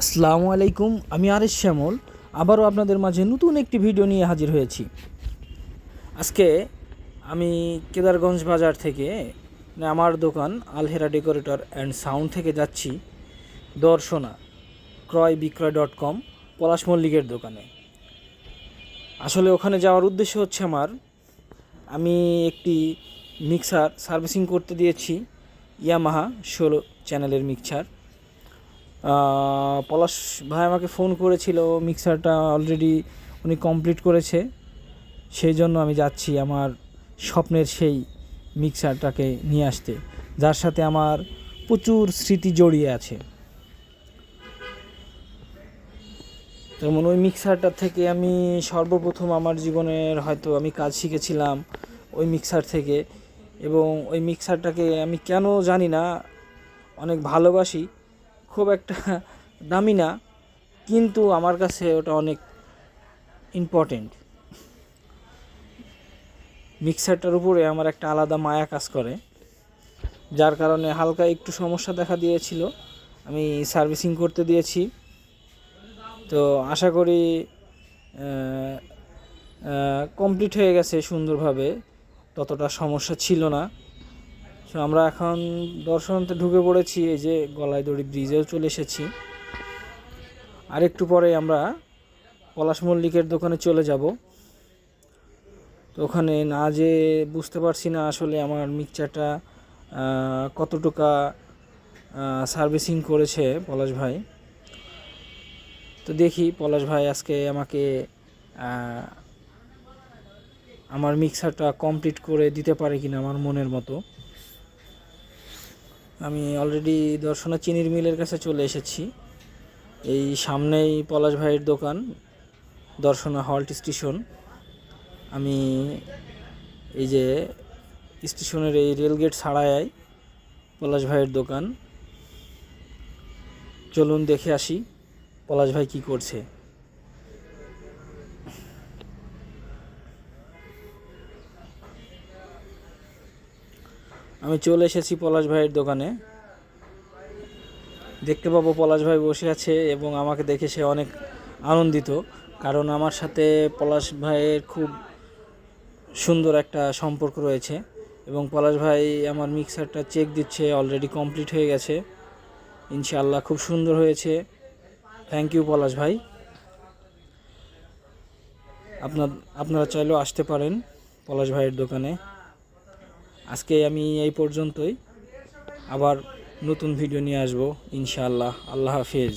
আসসালামু আলাইকুম, আমি আরেশ শ্যামল, আবারও আপনাদের মাঝে নতুন একটি ভিডিও নিয়ে হাজির হয়েছি। আজকে আমি কেদারগঞ্জ বাজার থেকে মানে আমার দোকান, আলহেরা ডেকোরেটর অ্যান্ড সাউন্ড থেকে যাচ্ছি, দর্শনা, ক্রয় বিক্রয় ডট কম, পলাশ মল্লিকের দোকানে। আসলে ওখানে যাওয়ার উদ্দেশ্য হচ্ছে আমার, আমি একটি মিক্সার সার্ভিসিং করতে দিয়েছি, ইয়ামাহা ষোলো চ্যানেলের মিক্সার। পলাশ ভাই আমাকে ফোন করেছিল মিক্সারটা অলরেডি উনি কমপ্লিট করেছে। সেই জন্য আমি যাচ্ছি আমার স্বপ্নের সেই মিক্সারটাকে নিয়ে আসতে, যার সাথে আমার প্রচুর স্মৃতি জড়িয়ে আছে। যেমন ওই মিক্সারটা থেকে আমি সর্বপ্রথম আমার জীবনের হয়তো আমি কাজ শিখেছিলাম ওই মিক্সার থেকে এবং ওই মিক্সারটাকে আমি কেন জানি না, অনেক ভালোবাসি। খুব একটা দামি না, কিন্তু আমার কাছে ওটা অনেক ইম্পর্টেন্ট মিক্সারটার উপরে আমার একটা আলাদা মায়া কাজ করে, যার কারণে হালকা একটু সমস্যা দেখা দিয়েছিল। আমি সার্ভিসিং করতে দিয়েছি। তো আশা করি কমপ্লিট হয়ে গেছে সুন্দরভাবে, ততটা সমস্যা ছিল না। তো আমরা এখন দর্শনতে ঢুকে পড়েছি এই যে গলায় দড়ি ব্রিজেও চলে এসেছি। আর একটু পরে আমরা পলাশ মল্লিকের দোকানে চলে যাব। তো ওখানে না যে বুঝতে পারছি না আসলে আমার মিক্সচারটা আহ, কতটুকা সার্ভিসিং করেছে পলাশ ভাই। তো দেখি পলাশ ভাই আজকে আমাকে আমার মিক্সারটা কমপ্লিট করে দিতে পারে কিনা আমার মনের মতো। আমি অলরেডি দর্শনা চিনির মিলের কাছে চলে এসেছি। এই সামনেই পলাশ ভাইয়ের দোকান, দর্শনা হল্ট স্টেশন। আমি এই যে স্টেশনের এই রেলগেট ছাড়ায় পলাশ ভাইয়ের দোকান। চলুন দেখে আসি পলাশ ভাই কি করছে। আমি চলে এসেছি পলাশ ভাইয়ের দোকানে। দেখতে পাবো পলাশ ভাই বসে আছে এবং আমাকে দেখে সে অনেক আনন্দিত, কারণ আমার সাথে পলাশ ভাইয়ের খুব সুন্দর একটা সম্পর্ক রয়েছে এবং পলাশ ভাই আমার মিক্সারটা চেক দিচ্ছে অলরেডি কমপ্লিট হয়ে গেছে। ইনশাআল্লাহ খুব সুন্দর হয়েছে। থ্যাংক ইউ পলাশ ভাই। আপনার, আপনারা চাইলেও আসতে পারেন পলাশ ভাইয়ের দোকানে। আজকে আমি এই পর্যন্তই। আবার নতুন ভিডিও নিয়ে আসব ইনশাআল্লাহ। আল্লাহ হাফিজ।